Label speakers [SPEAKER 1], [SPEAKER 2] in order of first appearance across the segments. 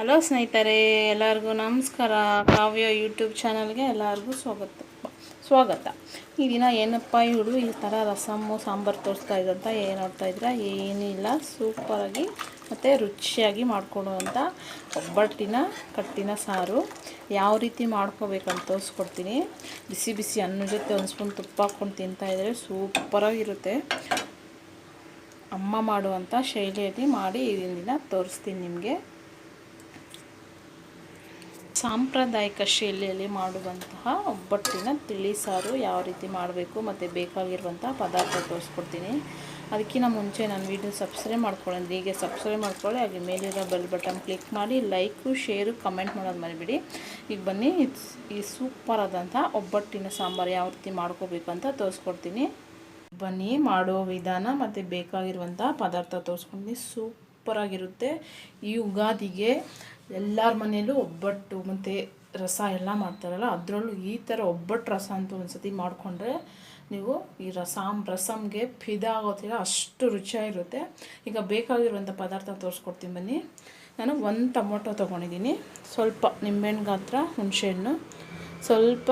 [SPEAKER 1] Hello ಸ್ನೇಹಿತರೆ, ಎಲ್ಲರಿಗೂ ನಮಸ್ಕಾರ. ಕಾವ್ಯ ಯೂಟ್ಯೂಬ್ ಚಾನಲ್ಗೆ ಎಲ್ಲರಿಗೂ ಸ್ವಾಗತ ಸ್ವಾಗತ. ಈ ದಿನ ಏನಪ್ಪ ಇವಳು ಈ ಥರ ರಸಮ್ಮು, ಸಾಂಬಾರು ತೋರಿಸ್ತಾ ಇದ್ದಂತ ಏನು ನೋಡ್ತಾ ಇದ್ರ ಏನಿಲ್ಲ ಸೂಪರಾಗಿ ಮತ್ತು ರುಚಿಯಾಗಿ ಮಾಡ್ಕೊಡುವಂಥ ಒಬ್ಬಟ್ಟಿನ, ಕಟ್ಟಿನ ಸಾರು. ಯಾವ ರೀತಿ ಮಾಡ್ಕೋಬೇಕಂತ ತೋರಿಸ್ಕೊಡ್ತೀನಿ. ಬಿಸಿ ಬಿಸಿ ಅನ್ನ ಜೊತೆ ಒಂದು ಸ್ಪೂನ್ ತುಪ್ಪ ಹಾಕ್ಕೊಂಡು ತಿಂತಾಯಿದ್ರೆ ಸೂಪರಾಗಿರುತ್ತೆ ಅಮ್ಮ ಮಾಡುವಂಥ ಶೈಲಿಯಲ್ಲಿ ಮಾಡಿ ಈ ದಿನ ತೋರಿಸ್ತೀನಿ ನಿಮಗೆ. ಸಾಂಪ್ರದಾಯಿಕ ಶೈಲಿಯಲ್ಲಿ ಮಾಡುವಂತಹ ಒಬ್ಬಟ್ಟಿನ ತಿಳಿ ಸಾರು ಯಾವ ರೀತಿ ಮಾಡಬೇಕು ಮತ್ತು ಬೇಕಾಗಿರುವಂಥ ಪದಾರ್ಥ ತೋರಿಸ್ಕೊಡ್ತೀನಿ. ಅದಕ್ಕಿಂತ ಮುಂಚೆ ನಾನು ವೀಡಿಯೋ ಸಬ್ಸ್ಕ್ರೈಬ್ ಮಾಡ್ಕೊಳ್ಳಿ ಹೀಗೆ ಸಬ್ಸ್ಕ್ರೈಬ್ ಮಾಡ್ಕೊಳ್ಳಿ, ಹಾಗೆ ಮೇಲಿರೋ ಬೆಲ್ ಬಟನ್ ಕ್ಲಿಕ್ ಮಾಡಿ ಲೈಕು ಶೇರು ಕಮೆಂಟ್ ಮಾಡೋದು ಮರಿಬೇಡಿ. ಈಗ ಬನ್ನಿ ಈ ಸೂಪರ್ ಆದಂಥ ಒಬ್ಬಟ್ಟಿನ ಸಾಂಬಾರು ಯಾವ ರೀತಿ ಮಾಡ್ಕೋಬೇಕು ಅಂತ ತೋರಿಸ್ಕೊಡ್ತೀನಿ. ಬನ್ನಿ ಮಾಡುವ ವಿಧಾನ ಮತ್ತು ಬೇಕಾಗಿರುವಂಥ ಪದಾರ್ಥ ತೋರಿಸ್ಕೊಂಡು ಸೂಪರಾಗಿರುತ್ತೆ ಈ ಯುಗಾದಿಗೆ ಎಲ್ಲರ ಮನೆಯಲ್ಲೂ ಒಬ್ಬಟ್ಟು ಮತ್ತು ರಸ ಎಲ್ಲ ಮಾಡ್ತಾರಲ್ಲ, ಅದರಲ್ಲೂ ಈ ಥರ ಒಬ್ಬಟ್ಟು ರಸ ಅಂತ ಒಂದು ಸತಿ ಮಾಡಿಕೊಂಡ್ರೆ ನೀವು ಈ ರಸಂ ರಸಮ್ಗೆ ಫಿದ ಆಗೋತಿಲ್ಲ ಅಷ್ಟು ರುಚಿಯಾಗಿರುತ್ತೆ. ಈಗ ಬೇಕಾಗಿರುವಂಥ ಪದಾರ್ಥ ತೋರಿಸ್ಕೊಡ್ತೀನಿ ಬನ್ನಿ. ನಾನು ಒಂದು ಟೊಮೊಟೊ ತೊಗೊಂಡಿದ್ದೀನಿ. ಸ್ವಲ್ಪ ನಿಂಬೆಹಣ್ಣು ಗಾತ್ರ ಹುಣಸೆಹಣ್ಣು, ಸ್ವಲ್ಪ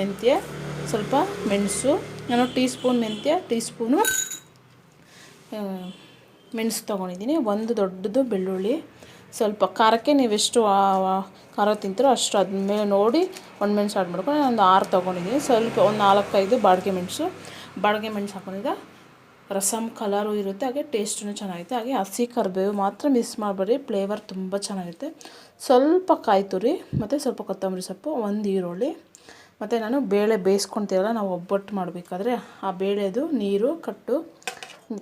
[SPEAKER 1] ಮೆಂತ್ಯ, ಸ್ವಲ್ಪ ಮೆಣಸು, ನಾನು ಟೀ ಸ್ಪೂನ್ ಮೆಂತ್ಯ ಟೀ ಸ್ಪೂನು ಮೆಣಸು ತೊಗೊಂಡಿದ್ದೀನಿ. ಒಂದು ದೊಡ್ಡದು ಬೆಳ್ಳುಳ್ಳಿ. ಸ್ವಲ್ಪ ಖಾರಕ್ಕೆ ನೀವೆಷ್ಟು ಖಾರ ತಿಂತೀರೋ ಅಷ್ಟು ಅದ್ಮೇಲೆ ನೋಡಿ ಒಂದು ಮೆಣಸು ಆಡ್ ಮಾಡ್ಕೊಂಡು ಒಂದು ಆರು ತೊಗೊಂಡಿದ್ದೀನಿ. ಸ್ವಲ್ಪ ಒಂದು ನಾಲ್ಕೈದು ಬಾಡಿಗೆ ಮೆಣಸು ಬಾಡಿಗೆ ಮೆಣಸು ಹಾಕೊಂಡಿದ್ದ ರಸಮ್ ಕಲರು ಇರುತ್ತೆ, ಹಾಗೆ ಟೇಸ್ಟೂ ಚೆನ್ನಾಗಿರುತ್ತೆ. ಹಾಗೆ ಹಸಿ ಕರಿಬೇವು ಮಾತ್ರ ಮಿಸ್ ಮಾಡಬೇಡಿ. ಫ್ಲೇವರ್ ತುಂಬ ಚೆನ್ನಾಗಿರುತ್ತೆ. ಸ್ವಲ್ಪ ಕಾಯಿ ತುರಿ, ಮತ್ತು ಸ್ವಲ್ಪ ಕೊತ್ತಂಬರಿ ಸೊಪ್ಪು, ಒಂದು ಈರುಳ್ಳಿ. ಮತ್ತು ನಾನು ಬೇಳೆ ಬೇಯಿಸ್ಕೊತೀರಲ್ಲ, ನಾವು ಒಬ್ಬಟ್ಟು ಮಾಡಬೇಕಾದ್ರೆ ಆ ಬೇಳೆದು ನೀರು, ಕಟ್ಟು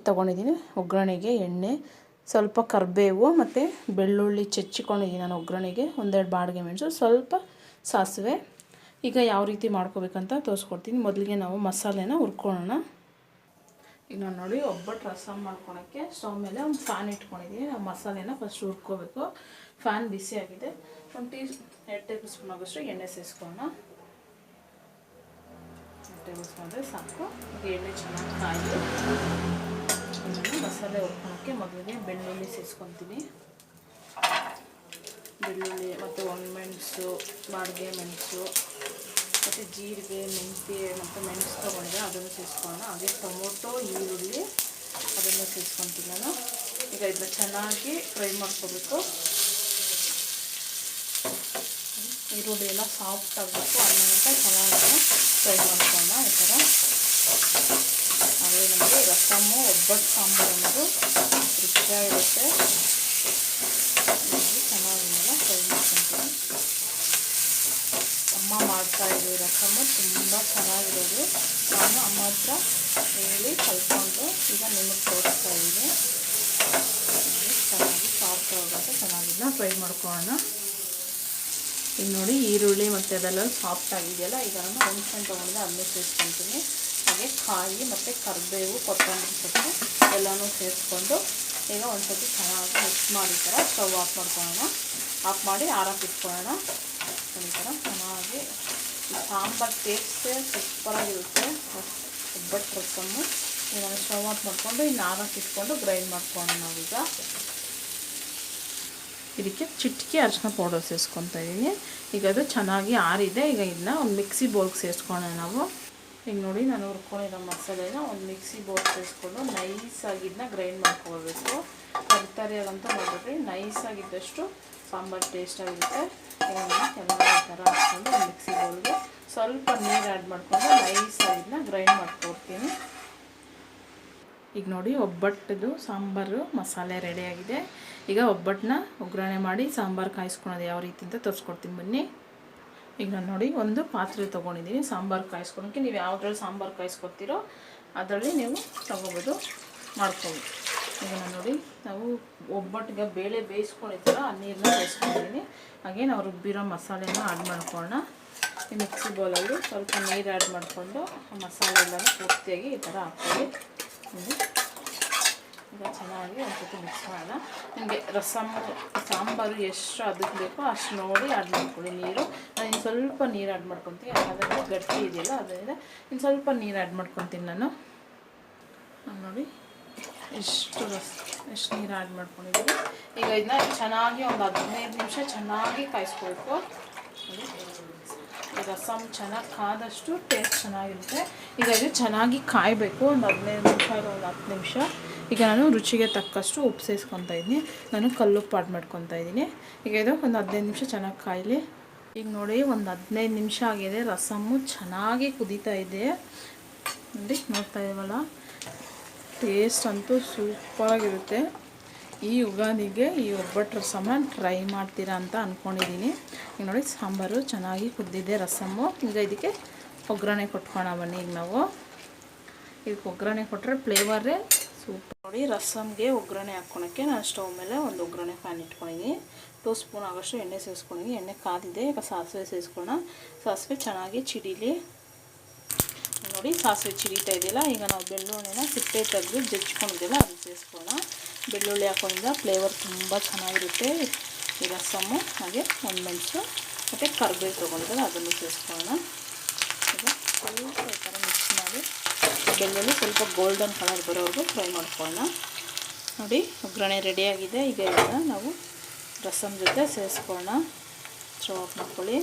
[SPEAKER 1] ತೊಗೊಂಡಿದ್ದೀನಿ. ಒಗ್ಗರಣೆಗೆ ಎಣ್ಣೆ, ಸ್ವಲ್ಪ ಕರಿಬೇವು ಮತ್ತು ಬೆಳ್ಳುಳ್ಳಿ ಚಚ್ಚಿಕೊಂಡಿದ್ದೀನಿ ನಾನು ಒಗ್ಗರಣೆಗೆ. ಒಂದೆರಡು ಬಾಡಿಗೆ ಮೆಣಸು, ಸ್ವಲ್ಪ ಸಾಸಿವೆ. ಈಗ ಯಾವ ರೀತಿ ಮಾಡ್ಕೋಬೇಕಂತ ತೋರಿಸ್ಕೊಡ್ತೀನಿ. ಮೊದಲಿಗೆ ನಾವು ಮಸಾಲೆನ ಹುರ್ಕೊಳ್ಳೋಣ. ಈಗ ನಾನು ನೋಡಿ ಒಬ್ಬಟ್ಟು ರಸಮ್ ಮಾಡ್ಕೊಳಕ್ಕೆ ಸ್ಟವ್ ಮೇಲೆ ಒಂದು ಫ್ಯಾನ್ ಇಟ್ಕೊಂಡಿದ್ದೀನಿ. ನಾವು ಮಸಾಲೆನ ಫಸ್ಟ್ ಹುರ್ಕೋಬೇಕು. ಫ್ಯಾನ್ ಬಿಸಿ ಆಗಿದೆ. ಒಂದು ಟೀ, ಎರಡು ಟೇಬಲ್ ಸ್ಪೂನ್ ಆಗೋಷ್ಟು ಎಣ್ಣೆ ಸೇರಿಸ್ಕೊಳ್ಳೋಣ ಎರಡು ಟೇಬಲ್ ಸ್ಪೂನ್ ಅಂದರೆ ಸಾಕು. ಎಣ್ಣೆ ಚೆನ್ನಾಗಿ ಕಾಯಿ ಮಸಾಲೆ ಹುರ್ಕೊಳಕ್ಕೆ ಮೊದಲಿಗೆ ಬೆಳ್ಳುಳ್ಳಿ ಸೇರಿಸ್ಕೊತೀನಿ ಬೆಳ್ಳುಳ್ಳಿ ಮತ್ತು ಒಣಮೆಣಸು ಬಾಡಿಗೆ ಮೆಣಸು, ಮತ್ತು ಜೀರಿಗೆ, ಮೆಂತ್ಯ ಮತ್ತು ಮೆಣಸು ತೊಗೊಂಡೆ ಅದನ್ನು ಸೇರಿಸ್ಕೊಳ್ಳೋಣ ಹಾಗೆ ಟೊಮೊಟೊ, ಈರುಳ್ಳಿ ಅದನ್ನು ಸೇರಿಸ್ಕೊತೀನಿ ನಾನು. ಈಗ ಇದನ್ನ ಚೆನ್ನಾಗಿ ಫ್ರೈ ಮಾಡ್ಕೋಬೇಕು. ಈರುಳ್ಳಿ ಎಲ್ಲ ಸಾಫ್ಟ್ ಆಗಬೇಕು. ಅನ್ನೋಂಥ ಚೆನ್ನಾಗಿ ಫ್ರೈ ಮಾಡ್ಕೊಳ್ಳೋಣ ಈ ಥರ. ನಮಗೆ ರಸಮ್ಮು ಒಬ್ಬಟ್ಟು ಸಾಂಬಾರು ಅನ್ನೋದು ರುಚಿಯಾಗಿರುತ್ತೆ ಚೆನ್ನಾಗಿಲ್ಲ ಫ್ರೈ ಮಾಡ್ಕೊತೀನಿ. ಅಮ್ಮ ಮಾಡ್ತಾ ಇದ್ದೀವಿ ರಸಮ್ಮು ತುಂಬ ಚೆನ್ನಾಗಿರೋದು. ನಾನು ಅಮ್ಮ ಹತ್ರ ಹೇಳಿ ಕಲ್ತ್ಕೊಂಡು ಈಗ ನಿಮಗೆ ತೋರಿಸ್ತಾ ಇದ್ದೀನಿ. ಚೆನ್ನಾಗಿ ಸಾಫ್ಟ್ ಆಗುತ್ತೆ ಚೆನ್ನಾಗಿಲ್ಲ ಫ್ರೈ ಮಾಡ್ಕೊಳ್ಳೋಣ. ಈಗ ನೋಡಿ ಈರುಳ್ಳಿ ಮತ್ತು ಅದೆಲ್ಲ ಸಾಫ್ಟ್ ಆಗಿದೆಯಲ್ಲ, ಈಗ ನಾನು ಹುಣ್ಸೆಹಣ್ಣು ತೊಗೊಂಡಿದ್ದೆ, ಅದನ್ನೇ ಸೇರಿಸ್ಕೊತೀನಿ. ಹಾಗೆ ಕಾಯಿ ಮತ್ತು ಕರಿಬೇವು, ಕೊತ್ತಂಬರಿ ಸೊಪ್ಪು ಎಲ್ಲನೂ ಸೇರಿಸ್ಕೊಂಡು ಈಗ ಒಂದು ಸತಿ ಚೆನ್ನಾಗಿ ಮಿಕ್ಸ್ ಮಾಡಿ ಥರ ಸ್ಟವ್ ಆಫ್ ಮಾಡ್ಕೊಳ್ಳೋಣ. ಆಫ್ ಮಾಡಿ ಆರಾಕ್ ಇಟ್ಕೊಳ್ಳೋಣ. ಈ ಥರ ಚೆನ್ನಾಗಿ ಸಾಂಬಾರು ಟೇಸ್ಟೇ ಸೂಪರಾಗಿರುತ್ತೆ ಒಬ್ಬಟ್ಟು ರಸಮ್ಮು ಈಗ ಸ್ಟವ್ ಆಫ್ ಮಾಡಿಕೊಂಡು ಇನ್ನು ಆರಾಕ್ ಇಟ್ಕೊಂಡು ಗ್ರೈಂಡ್ ಮಾಡ್ಕೊಳ್ಳೋಣ ನಾವೀಗ. ಇದಕ್ಕೆ ಚಿಟಿಕೆ ಅರಿಶಿನ ಪೌಡರ್ ಸೇರಿಸ್ಕೊತಾ ಇದ್ದೀನಿ. ಈಗ ಅದು ಚೆನ್ನಾಗಿ ಆರಿದೆ. ಈಗ ಇದನ್ನ ಒಂದು ಮಿಕ್ಸಿ ಬೌಲ್ಗೆ ಸೇರಿಸ್ಕೊಳ್ಳೋಣ ನಾವು. ಈಗ ನೋಡಿ ನಾನು ಹುರ್ಕೊಂಡಿರೋ ಮಸಾಲೆನ ಒಂದು ಮಿಕ್ಸಿ ಬೌಲ್ ಸೇರಿಸ್ಕೊಂಡು ನೈಸಾಗಿ ಇದನ್ನ ಗ್ರೈಂಡ್ ಮಾಡ್ಕೊಳ್ಬೇಕು. ತರಕಾರಿಯಾಗಂತೂ ಮಾಡಿಬಿಟ್ರಿ ನೈಸಾಗಿದ್ದಷ್ಟು ಸಾಂಬಾರು ಟೇಸ್ಟಾಗಿರುತ್ತೆ ಈಗ ಎಲ್ಲ ಥರ ಹಾಕ್ಕೊಂಡು ಮಿಕ್ಸಿ ಬೌಲ್ಗೆ ಸ್ವಲ್ಪ ನೀರು ಆ್ಯಡ್ ಮಾಡಿಕೊಂಡು ನೈಸಾಗಿ ಇದನ್ನ ಗ್ರೈಂಡ್ ಮಾಡ್ಕೊಡ್ತೀನಿ. ಈಗ ನೋಡಿ ಒಬ್ಬಟ್ಟದು ಸಾಂಬಾರು, ಮಸಾಲೆ ರೆಡಿಯಾಗಿದೆ ಈಗ ಒಬ್ಬಟ್ಟನ್ನ ಒಗ್ಗರಣೆ ಮಾಡಿ ಸಾಂಬಾರು ಕಾಯಿಸ್ಕೊಳೋದು ಯಾವ ರೀತಿ ಅಂತ ತೋರಿಸ್ಕೊಡ್ತೀನಿ ಬನ್ನಿ. ಈಗ ನಾನು ನೋಡಿ ಒಂದು ಪಾತ್ರೆ ತೊಗೊಂಡಿದ್ದೀನಿ. ಸಾಂಬಾರು ಕಾಯಿಸ್ಕೊಳಕ್ಕೆ. ನೀವು ಯಾವುದ್ರಲ್ಲಿ ಸಾಂಬಾರು ಕಾಯಿಸ್ಕೊತೀರೋ ಅದರಲ್ಲಿ ನೀವು ತಗೋಬೋದು ಮಾಡ್ಕೊಬೋದು ಈಗ ನಾನು ನೋಡಿ, ನಾವು ಒಬ್ಬಟ್ಟಿಗೆ ಬೇಳೆ ಬೇಯಿಸ್ಕೊಂಡಿದ್ದೀರ ಆ ನೀರನ್ನ ಬೇಯಿಸ್ಕೊಂಡಿದ್ದೀನಿ. ಹಾಗೆ ನಾವು ರುಬ್ಬಿರೋ ಮಸಾಲೆನ ಆ್ಯಡ್ ಮಾಡ್ಕೊಳ್ಳೋಣ. ಈ ಮಿಕ್ಸಿ ಬೌಲಲ್ಲಿ ಸ್ವಲ್ಪ ನೀರು ಆ್ಯಡ್ ಮಾಡಿಕೊಂಡು ಮಸಾಲೆ ಎಲ್ಲ ಪೂರ್ತಿಯಾಗಿ ಈ ಥರ ಹಾಕ್ತೀವಿ ಈಗ ಚೆನ್ನಾಗಿ ಒಂದು ಸತಿ ಮಿಕ್ಸ್ ಮಾಡೋಣ. ನಿಮಗೆ ರಸಮ್ ಸಾಂಬಾರು ಎಷ್ಟು ಅದಕ್ಕೆ ಬೇಕೋ ಅಷ್ಟು ನೋಡಿ ಆ್ಯಡ್ ಮಾಡ್ಕೊಳ್ಳಿ ನೀರು. ನಾನು ಇನ್ನು ಸ್ವಲ್ಪ ನೀರು ಆ್ಯಡ್ ಮಾಡ್ಕೊತೀನಿ. ಯಾಕಂದರೆ ಗಟ್ಟಿ ಇದೆಯಲ್ಲ, ಅದರಿಂದ ಇನ್ನು ಸ್ವಲ್ಪ ನೀರು ಆ್ಯಡ್ ಮಾಡ್ಕೊತೀನಿ ನಾನು. ನೋಡಿ ಎಷ್ಟು ರಸ, ಎಷ್ಟು ನೀರು ಆ್ಯಡ್ ಮಾಡ್ಕೊಂಡಿದ್ದೀನಿ. ಈಗ ಇದನ್ನ ಚೆನ್ನಾಗಿ ಒಂದು ಹದಿನೈದು ನಿಮಿಷ ಚೆನ್ನಾಗಿ ಕಾಯಿಸ್ಕೊಳ್ಬೇಕು. ರಸಮ್ ಚೆನ್ನಾಗಿ ಕಾದಷ್ಟು ಟೇಸ್ಟ್ ಚೆನ್ನಾಗಿರುತ್ತೆ. ಈಗ ಇದು ಚೆನ್ನಾಗಿ ಕಾಯಬೇಕು. ಒಂದು ಹದಿನೈದು ನಿಮಿಷ, ಒಂದು ಹತ್ತು ನಿಮಿಷ. ಈಗ ನಾನು ರುಚಿಗೆ ತಕ್ಕಷ್ಟು ಉಪ್ಪು ಸೇರಿಸ್ಕೊತಾ ಇದ್ದೀನಿ. ನಾನು ಕಲ್ಲು ಆಡ್ ಮಾಡ್ಕೊತಾ ಇದ್ದೀನಿ. ಈಗ ಇದು ಒಂದು ಹದಿನೈದು ನಿಮಿಷ ಚೆನ್ನಾಗಿ ಕಾಯಿಲಿ. ಈಗ ನೋಡಿ, ಒಂದು ಹದಿನೈದು ನಿಮಿಷ ಆಗಿದೆ. ರಸಮ್ಮು ಚೆನ್ನಾಗಿ ಕುದೀತಾ ಇದೆ. ನೋಡಿ, ನೋಡ್ತಾ ಇದ್ದೀವಲ್ಲ? ಟೇಸ್ಟ್ ಅಂತೂ ಸೂಪರಾಗಿರುತ್ತೆ. ಈ ಯುಗಾದಿಗೆ ಈ ಒಬ್ಬಟ್ಟು ರಸಮ ಟ್ರೈ ಮಾಡ್ತೀರಾ ಅಂತ ಅಂದ್ಕೊಂಡಿದ್ದೀನಿ ಈಗ ನೋಡಿ, ಸಾಂಬಾರು ಚೆನ್ನಾಗಿ ಕುದ್ದಿದೆ ರಸಮ್ಮು. ಈಗ ಇದಕ್ಕೆ ಒಗ್ಗರಣೆ ಕೊಟ್ಕೊಳ ಬನ್ನಿ ಈಗ ನಾವು. ಇದಕ್ಕೆ ಒಗ್ಗರಣೆ ಕೊಟ್ಟರೆ ಫ್ಲೇವರೇ ಸೂಪರ್ ನೋಡಿ ರಸಮ್ಗೆ ಒಗ್ಗರಣೆ ಹಾಕ್ಕೊಳಕ್ಕೆ ನಾನು ಸ್ಟವ್ ಮೇಲೆ ಒಂದು ಒಗ್ಗರಣೆ ಫ್ಯಾನ್ ಇಟ್ಕೊಂಡಿದ್ದೀನಿ. ಟೂ ಸ್ಪೂನ್ ಆಗೋಷ್ಟು ಎಣ್ಣೆ ಸೇರಿಸ್ಕೊಂಡಿದ್ದೀನಿ. ಎಣ್ಣೆ ಕಾದಿದೆ, ಈಗ ಸಾಸಿವೆ ಸೇರಿಸ್ಕೊಳ್ಳೋಣ. ಸಾಸಿವೆ ಚೆನ್ನಾಗಿ ಚಿಡೀಲಿ. ನೋಡಿ, ಸಾಸಿವೆ ಚಿಡಿತಾ ಇದೆಯಲ್ಲ, ಈಗ ನಾವು ಬೆಳ್ಳುಳ್ಳಿನ ಸಿಪ್ಪೆ ತೆಗೆದು ಜಜ್ಜಿಕೊಂಡಿದ್ದೆಲ್ಲ ಅದನ್ನು ಸೇರಿಸ್ಕೊಳ್ಳೋಣ. ಬೆಳ್ಳುಳ್ಳಿ ಹಾಕೋದ್ರಿಂದ ಫ್ಲೇವರ್ ತುಂಬ ಚೆನ್ನಾಗಿರುತ್ತೆ. ಈ ರಸಮ್ಮು ಹಾಗೆ ಒಂದು ಮೆಣಸು ಮತ್ತು ಕರ್ಬೇವು ತೊಗೊಂಡಿದ್ದಲ್ಲ ಅದನ್ನು ಸೇರಿಸ್ಕೊಳ್ಳೋಣ. ಈಗ ಸ್ವಲ್ಪ ಮಿಕ್ಸ್ ಮಾಡಿ ಬೆಳ್ಳುಳ್ಳಿ ಸ್ವಲ್ಪ ಗೋಲ್ಡನ್ ಕಲರ್ ಬರೋವರೆಗೂ ಫ್ರೈ ಮಾಡ್ಕೊಳ್ಳೋಣ. ನೋಡಿ, ಒಗ್ಗರಣೆ ರೆಡಿಯಾಗಿದೆ ಈಗ ಇದನ್ನು ನಾವು ರಸಮ್ ಜೊತೆ ಸೇರಿಸ್ಕೊಳ್ಳೋಣ. ಸ್ಟವ್ ಆಫ್ ಮಾಡ್ಕೊಳ್ಳಿ.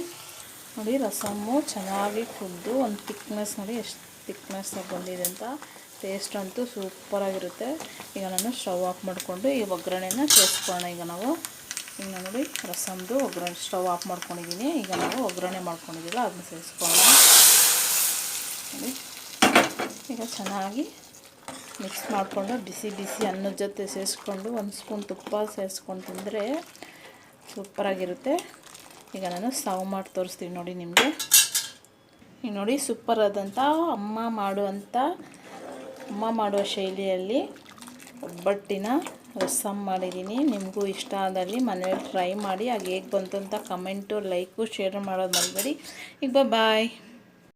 [SPEAKER 1] ನೋಡಿ, ರಸಮ್ಮು ಚೆನ್ನಾಗಿ ಕುದ್ದು, ಒಂದು ತಿಕ್ನೆಸ್ ನೋಡಿ, ಎಷ್ಟು ತಿಕ್ನೆಸ್ನಾಗ ಬಂದಿದೆ ಅಂತ. ಟೇಸ್ಟ್ ಅಂತೂ ಸೂಪರಾಗಿರುತ್ತೆ ಈಗ ನಾನು ಸ್ಟವ್ ಆಫ್ ಮಾಡಿಕೊಂಡು ಈ ಒಗ್ಗರಣೆನ ಸೇರಿಸ್ಕೊಳ್ಳೋಣ. ಈಗ ನಾವು ಈಗ ನೋಡಿ, ರಸಮ್ದು ಒಗ್ಗರಣೆ ಸ್ಟವ್ ಆಫ್ ಮಾಡ್ಕೊಂಡಿದ್ದೀನಿ ಈಗ ನಾವು ಒಗ್ಗರಣೆ ಮಾಡ್ಕೊಂಡಿದ್ದೀವಿ ಅದನ್ನ ಸೇರಿಸ್ಕೊಳ್ಳೋಣ. ನೋಡಿ. ಈಗ ಚೆನ್ನಾಗಿ ಮಿಕ್ಸ್ ಮಾಡಿಕೊಂಡು ಬಿಸಿ ಬಿಸಿ ಅನ್ನದ ಜೊತೆ ಸೇರಿಸ್ಕೊಂಡು ಒಂದು ಸ್ಪೂನ್ ತುಪ್ಪ ಸೇರಿಸ್ಕೊಂಡು ತಿಂದರೆ ಸೂಪರಾಗಿರುತ್ತೆ ಈಗ ನಾನು ಸಾವ್ ಮಾಡಿ ತೋರಿಸ್ತೀನಿ ನೋಡಿ ನಿಮಗೆ. ಈಗ ನೋಡಿ ಸೂಪರ್ ಆದಂಥ ಅಮ್ಮ ಮಾಡುವಂಥ ಅಮ್ಮ ಮಾಡುವ ಶೈಲಿಯಲ್ಲಿ ಒಬ್ಬಟ್ಟಿನ ರಸಮ್ ಮಾಡಿದ್ದೀನಿ. ನಿಮಗೂ ಇಷ್ಟ ಆದಲ್ಲಿ ಮನೇಲಿ ಟ್ರೈ ಮಾಡಿ, ಹಾಗೆ ಹೇಗೆ ಬಂತು ಅಂತ ಕಮೆಂಟು ಲೈಕು ಶೇರ್ ಮಾಡೋದು ಮಾಡಬೇಡಿ ಈಗ ಬಾಯ್